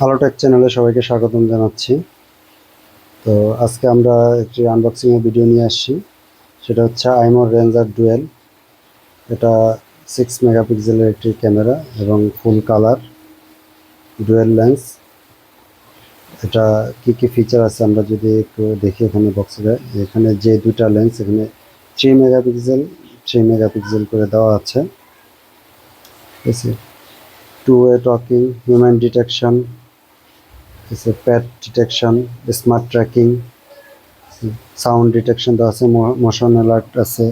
Hello take চ্যানেলে সবাইকে স্বাগতম জানাচ্ছি। তো আজকে আমরা একটি আনবক্সিং এর ভিডিও নিয়ে আসছি। সেটা হচ্ছে আইমোর রেঞ্জার ডুয়েল এটা সিক্স মেগাপিক্সেলের একটি ক্যামেরা এবং ফুল কালার ডুয়েল লেন্স এটা কি কি ফিচার আছে আমরা যদি একটু দেখি এখানে বক্সে এখানে যে দুটা লেন্স এখানে থ্রি মেগাপিক্সেল থ্রি মেগাপিক্সেল করে দেওয়া আছে। ঠিক আছে? Two way talking human detection a pet detection smart tracking sound detection দেওয়া আছে মোশন অ্যালার্ট আছে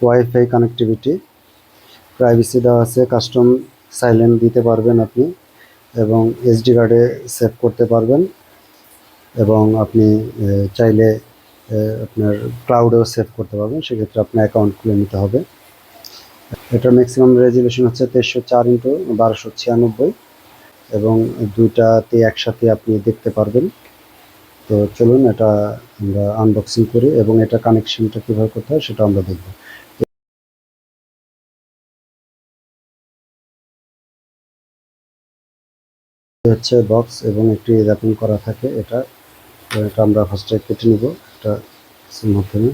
ওয়াইফাই কানেক্টিভিটি প্রাইভেসি দেওয়া আছে কাস্টম সাইলেন্ট দিতে পারবেন আপনি এবং এসডি কার্ডে সেভ করতে পারবেন এবং আপনি চাইলে আপনার ক্লাউডেও সেভ করতে পারবেন, সেক্ষেত্রে আপনার অ্যাকাউন্ট খুলে নিতে হবে। এটার ম্যাক্সিমাম রেজুলেশন হচ্ছে তেইশশো চার ইন্টু বারোশো ছিয়ানব্বই। এবং দুইটাতে একসাথে আপনি দেখতে পারবেন। তো চলুন, এটা আমরা আনবক্সিং করি এবং এটা কানেকশনটা কীভাবে করতে হয় সেটা আমরা দেখব। হচ্ছে বক্স এবং একটি র্যাপিং করা থাকে এটা। এটা আমরা ফার্স্টে কেটে নিব, এটা মাধ্যমে।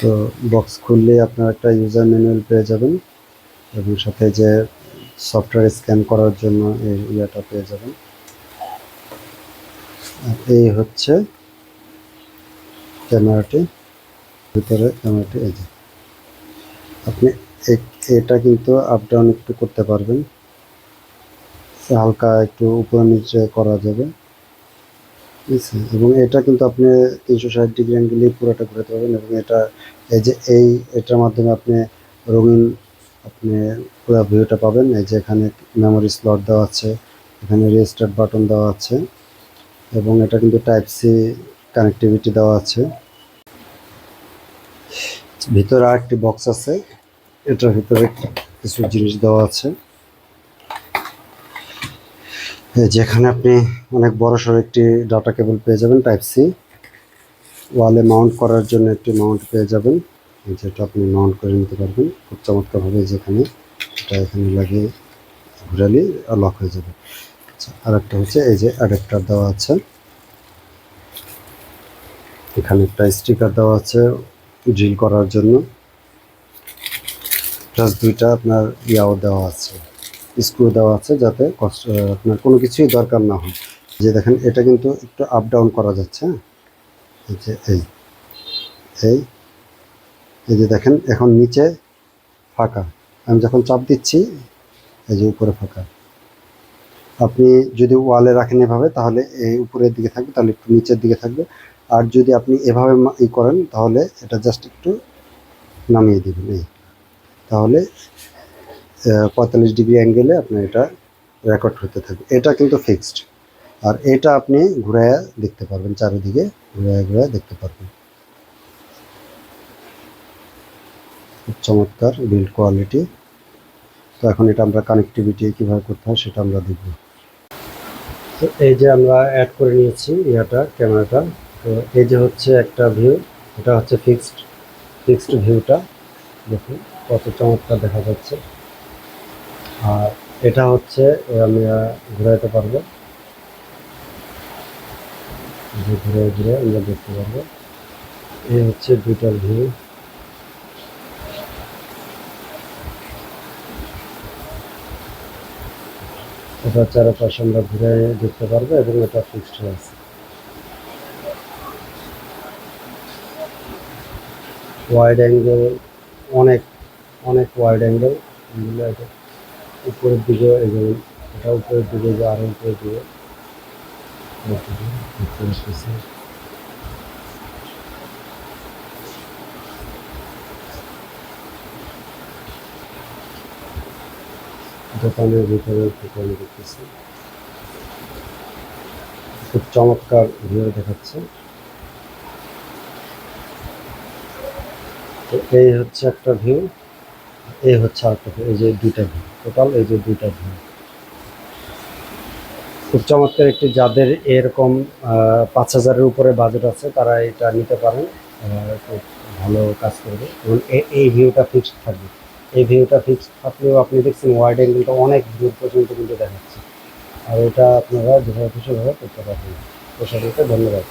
তো বক্স খুললে আপনার একটা ইউজার ম্যানুয়াল পেয়ে যাবেন। এবং সাথে যে সফটওয়্যার স্ক্যান করার জন্য এই ইয়েটা পেয়ে যাবেন। এই হচ্ছে ক্যামেরাটি, ভিতরে ক্যামেরাটি, এই যে। আপনি এটা কিন্তু আপ ডাউন একটু করতে পারবেন। হালকা একটু উপরে নিচে করা যাবে। ঠিক আছে এবং এটা কিন্তু আপনি তিনশো ষাট ডিগ্রি অ্যাঙ্গেলেই পুরোটা ঘুরাতে পারবেন এবং এটা, এই যে এই, এটার মাধ্যমে আপনি রঙিন আপনি পুরো ভিউটা পাবেন। এই যে এখানে মেমোরি স্লট দেওয়া আছে, এখানে রেজিস্টার্ড বাটন দেওয়া আছে, এবং এটা কিন্তু টাইপ সি কানেক্টিভিটি দেওয়া আছে। ভিতরে আরেকটি বক্স আছে, এটার ভিতরে কিছু জিনিস দেওয়া আছে। যেখানে আপনি অনেক বড় সড়ো একটি ডাটা কেবল পেয়ে যাবেন টাইপ সি ওয়ালে মাউন্ট করার জন্য একটি মাউন্ট পেয়ে যাবেন। যেটা আপনি মাউন্ট করে নিতে পারবেন। খুব চমৎকারভাবে যেখানে এটা এখানে লাগিয়ে ঘুরালে লক হয়ে যাবে। আচ্ছা আর একটা হচ্ছে এই যে অ্যাডাপ্টার দেওয়া আছে। এখানে একটা স্টিকার দেওয়া আছে ড্রিল করার জন্য। প্লাস দুইটা আপনার ইয়াও দেওয়া আছে। স্ক্রু দেওয়া আছে যাতে কষ্ট আপনার কোনো কিছুই দরকার না হয়। যে দেখেন, এটা কিন্তু একটু আপ ডাউন করা যাচ্ছে হ্যাঁ? এই এই এই যে দেখেন, এখন নিচে ফাঁকা। আমি যখন চাপ দিচ্ছি, এই যে উপরে ফাঁকা। আপনি যদি ওয়ালে রাখেন এভাবে, তাহলে এই উপরের দিকে থাকবে, তাহলে একটু নিচের দিকে থাকবে। আর যদি আপনি এভাবে ই করেন, তাহলে এটা জাস্ট একটু নামিয়ে দেবেন, এই। তাহলে পঁয়তাল্লিশ ডিগ্রি অ্যাঙ্গেলে আপনার এটা রেকর্ড হতে থাকবে। এটা কিন্তু ফিক্সড আর এটা আপনি ঘুরাইয়া দেখতে পারবেন, চারিদিকে ঘুরাইয়া ঘুরাইয়া দেখতে পারবেন। খুব চমৎকার বিল্ড কোয়ালিটি তো এখন এটা আমরা কানেক্টিভিটি কীভাবে করতে হয় সেটা আমরা দেখব। তো এই যে আমরা অ্যাড করে নিয়েছি ইয়াটা, ক্যামেরাটা, তো এই যে হচ্ছে একটা ভিউ এটা হচ্ছে ফিক্সড ফিক্সড ভিউটা দেখুন কত চমৎকার দেখা যাচ্ছে। আর এটা হচ্ছে, এ আমরা ঘুরাইতে পারব। ঘুরে ঘুরে আমরা দেখতে পারব। এই হচ্ছে দুইটার ভিউ এটা চারপাশে আমরা ঘুরে দেখতে পারব এবং এটা ফিক্সড হয়ে আছে ওয়াইড অ্যাঙ্গেল অনেক অনেক ওয়াইড অ্যাঙ্গেল এটা উপরের দিকে এগুলো এটা উপরের দিকে আরও আরও উপরের দিকে দেখতে পাচ্ছি। দোকানের ভিতরে কমে দেখতেছি খুব চমৎকার ভিউ দেখাচ্ছে। তো এই হচ্ছে একটা ভিউ, এই হচ্ছে আরেকটা এই যে দুইটা ভিউ, টোটাল এই যে দুইটা ভিউ। খুব চমৎকার একটি যাদের এরকম পাঁচ হাজারের উপরে বাজেট আছে, তারা এটা নিতে পারেন। খুব ভালো কাজ করবে। এবং এই ভিউটা ফিক্সড থাকবে। এই ভিউটা ফিক্স থাকলেও আপনি দেখছেন ওয়াইড অ্যাঙ্গেলটা অনেক দূর পর্যন্ত কিন্তু দেখাচ্ছে। আর এটা আপনারা যেভাবে খুশিভাবে করতে পারবেন। প্রসারিত ধন্যবাদ।